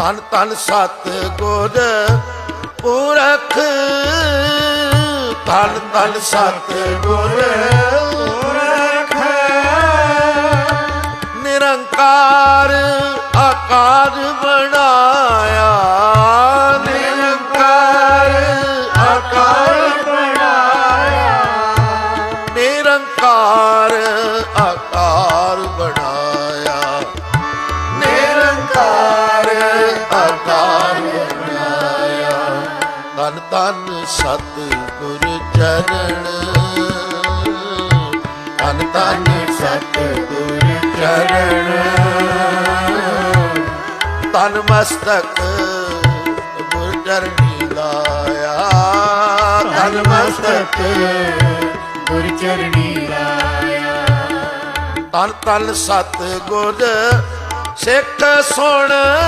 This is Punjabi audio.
ਤਨ ਤਨ ਸਤ ਗੁਰ ਪੁਰਖ। ਤਨ ਤਨ ਸਤ ਗੁਰ ਪੁਰਖ। ਨਿਰੰਕਾਰ ਆਕਾਰ ਬਣਾ ਤਨ ਤਨ ਸਤ ਗੁਰ ਚਰਨ। ਤਨ ਤਨ ਸਤ ਚਰਨ। ਤਨ ਮਸਤਕ ਗੁਰ ਚਰਨੀ ਲਾਇਆ। ਤਨ ਮਸਤਕ ਗੁਰ ਚਰਣੀ ਲਾਇਆ। ਤਨ ਤਨ ਸਤ ਗੁਰ ਸਿੱਖ ਸੁਣ